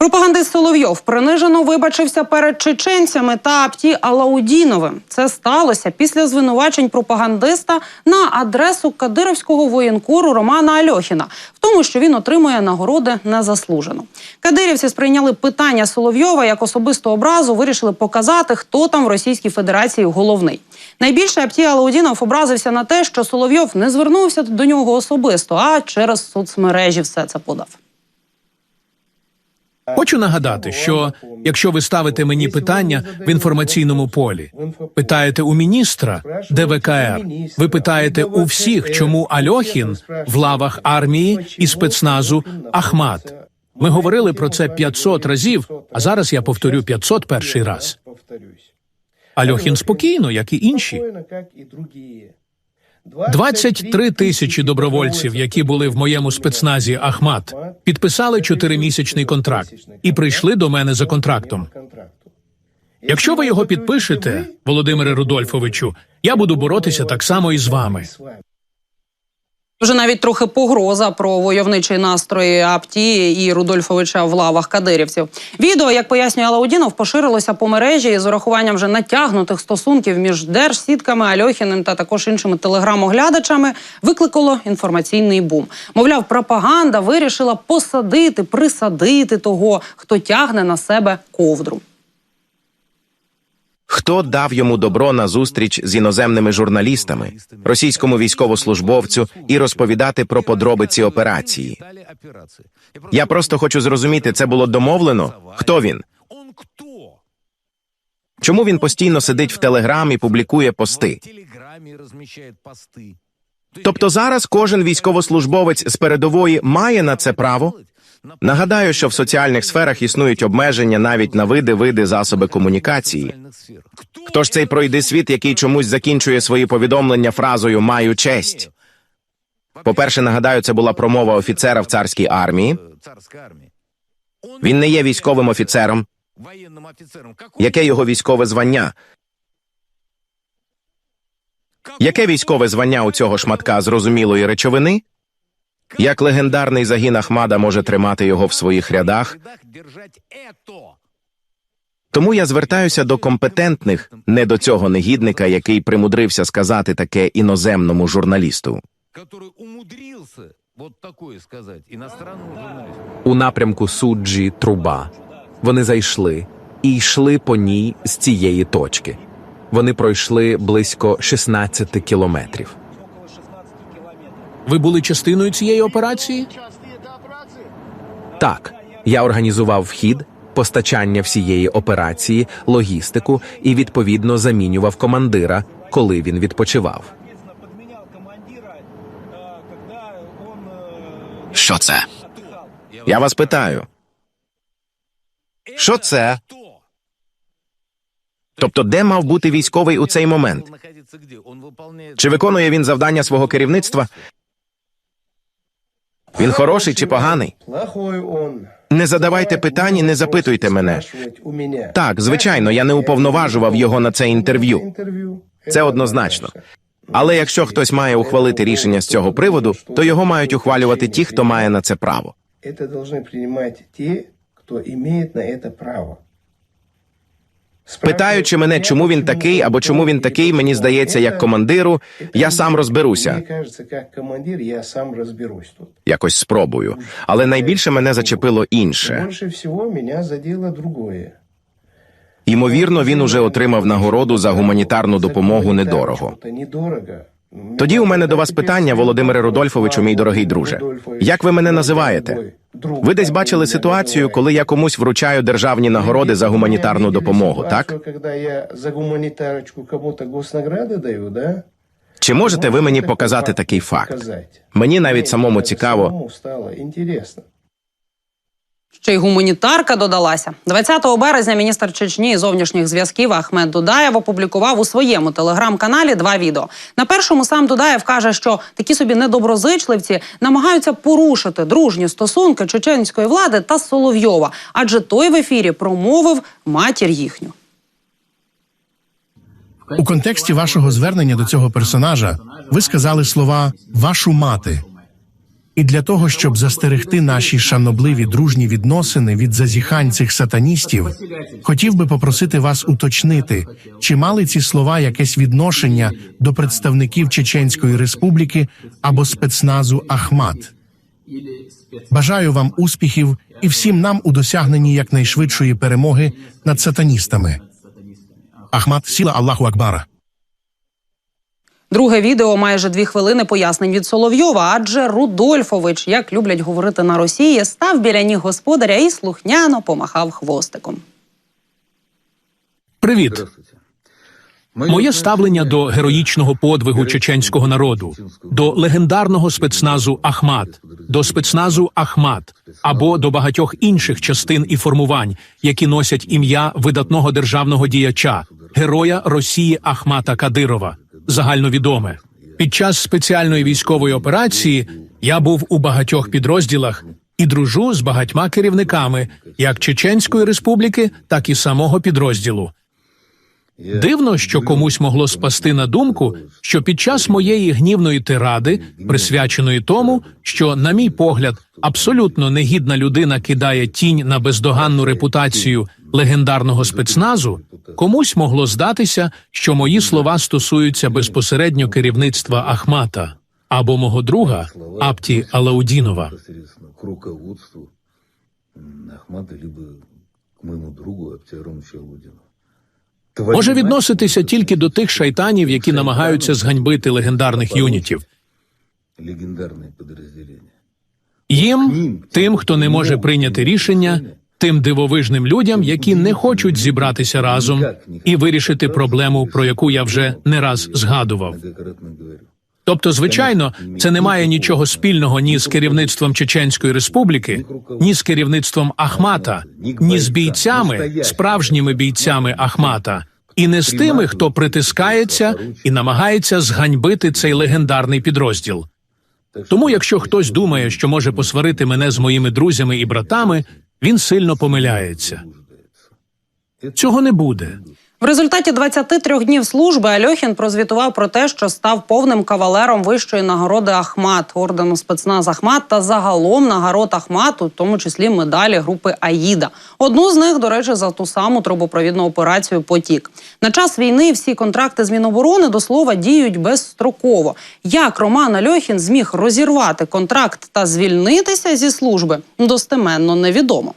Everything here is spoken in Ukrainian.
Пропагандист Соловйов принижено вибачився перед чеченцями та Апті Алаудіновим. Це сталося після звинувачень пропагандиста на адресу кадировського воєнкору Романа Альохіна в тому, що він отримує нагороди незаслужено. Кадирівці сприйняли питання Соловйова як особисту образу, вирішили показати, хто там в Російській Федерації головний. Найбільше Апті Алаудінов образився на те, що Соловйов не звернувся до нього особисто, а через соцмережі все це подав. Хочу нагадати, що якщо ви ставите мені питання в інформаційному полі, питаєте у міністра ДВКР, ви питаєте у всіх, чому Альохін в лавах армії і спецназу Ахмат. Ми говорили про це 500 разів, а зараз я повторю 501 раз. Альохін спокійно, як і інші. 23 тисячі добровольців, які були в моєму спецназі Ахмат, підписали чотиримісячний контракт і прийшли до мене за контрактом. Якщо ви його підпишете, Володимире Рудольфовичу, я буду боротися так само і з вами. Вже навіть трохи погроза про войовничі настрої Апті і Рудольфовича в лавах кадирівців. Відео, як пояснює Алаудінов, поширилося по мережі з урахуванням вже натягнутих стосунків між держсітками Альохіним та також іншими телеграм-оглядачами, викликало інформаційний бум. Мовляв, пропаганда вирішила посадити, присадити того, хто тягне на себе ковдру. Хто дав йому добро на зустріч з іноземними журналістами, російському військовослужбовцю і розповідати про подробиці операції? Я просто хочу зрозуміти, це було домовлено? Хто він? Чому він постійно сидить в телеграмі, публікує пости? Тобто зараз кожен військовослужбовець з передової має на це право? Нагадаю, що в соціальних сферах існують обмеження навіть на види види засоби комунікації. Хто ж цей пройди світ, який чомусь закінчує свої повідомлення фразою Маю честь? По-перше, нагадаю, це була промова офіцера в царській армії. Він не є військовим офіцером. Яке його військове звання? Яке військове звання у цього шматка зрозумілої речовини? Як легендарний загін Ахмада може тримати його в своїх рядах? Тому я звертаюся до компетентних, не до цього негідника, який примудрився сказати таке іноземному журналісту. у напрямку суджі труба. Вони зайшли і йшли по ній з цієї точки. Вони пройшли близько 16 кілометрів. Ви були частиною цієї операції? Так, я організував вхід, постачання всієї операції, логістику і відповідно замінював командира, коли він відпочивав. Що це? Я вас питаю. Що це? Тобто, де мав бути військовий у цей момент? Чи виконує він завдання свого керівництва? Він хороший чи поганий? Плохой он. Не задавайте питань і не запитуйте мене. Спрашивать у меня. Так, звичайно, я не уповноважував його на це інтерв'ю. Интервью. Це однозначно. Але якщо хтось має ухвалити рішення з цього приводу, то його мають ухвалювати ті, хто має на це право. Это должны принимать те, кто имеет на это право. Питаючи мене, чому він такий або чому він такий, мені здається, як командиру, я сам розберуся. Якось спробую. Але найбільше мене зачепило інше. Ймовірно, він уже отримав нагороду за гуманітарну допомогу недорого. Тоді у мене до вас питання, Володимире Рудольфовичу, мій дорогий друже. Як ви мене називаєте? Ви десь бачили ситуацію, коли я комусь вручаю державні нагороди за гуманітарну допомогу, так? Чи можете ви мені показати такий факт? Мені навіть самому стало цікаво. Ще й гуманітарка додалася. 20 березня міністр Чечні і зовнішніх зв'язків Ахмед Дудаєв опублікував у своєму телеграм-каналі два відео. На першому сам Дудаєв каже, що такі собі недоброзичливці намагаються порушити дружні стосунки чеченської влади та Соловйова, адже той в ефірі промовив матір їхню. У контексті вашого звернення до цього персонажа ви сказали слова вашу мати. І для того, щоб застерегти наші шанобливі дружні відносини від зазіхань цих сатаністів, хотів би попросити вас уточнити, чи мали ці слова якесь відношення до представників Чеченської Республіки або спецназу Ахмат. Бажаю вам успіхів і всім нам у досягненні якнайшвидшої перемоги над сатаністами. Ахмат сіла Аллаху Акбара. Друге відео майже дві хвилини пояснень від Соловйова, адже Рудольфович, як люблять говорити на Росії, став біля ніг господаря і слухняно помахав хвостиком. Привіт. Моє ставлення до героїчного подвигу чеченського народу, до легендарного спецназу Ахмат, до спецназу Ахмат або до багатьох інших частин і формувань, які носять ім'я видатного державного діяча, героя Росії Ахмата Кадирова, загальновідоме. Під час спеціальної військової операції я був у багатьох підрозділах і дружу з багатьма керівниками як Чеченської республіки, так і самого підрозділу. Дивно, що комусь могло спасти на думку, що під час моєї гнівної тиради, присвяченої тому, що, на мій погляд, абсолютно негідна людина кидає тінь на бездоганну репутацію легендарного спецназу, комусь могло здатися, що мої слова стосуються безпосередньо керівництва Ахмата або мого друга Апті Алаудінова. Ахмата, либо к моему другу Аптиарому Чалудину. Може відноситися тільки до тих шайтанів, які намагаються зганьбити легендарних юнітів. Їм, тим, хто не може прийняти рішення, тим дивовижним людям, які не хочуть зібратися разом і вирішити проблему, про яку я вже не раз згадував. Тобто, звичайно, це не має нічого спільного ні з керівництвом Чеченської республіки, ні з керівництвом Ахмата, ні з бійцями, справжніми бійцями Ахмата, і не з тими, хто притискається і намагається зганьбити цей легендарний підрозділ. Тому, якщо хтось думає, що може посварити мене з моїми друзями і братами, він сильно помиляється. Цього не буде. В результаті 23 днів служби Альохін прозвітував про те, що став повним кавалером вищої нагороди Ахмат, ордену спецназ Ахмат та загалом нагород Ахмату, в тому числі медалі групи Аїда. Одну з них, до речі, за ту саму трубопровідну операцію Потік. На час війни всі контракти з Міноборони до слова діють безстроково. Як Роман Альохін зміг розірвати контракт та звільнитися зі служби, достеменно невідомо.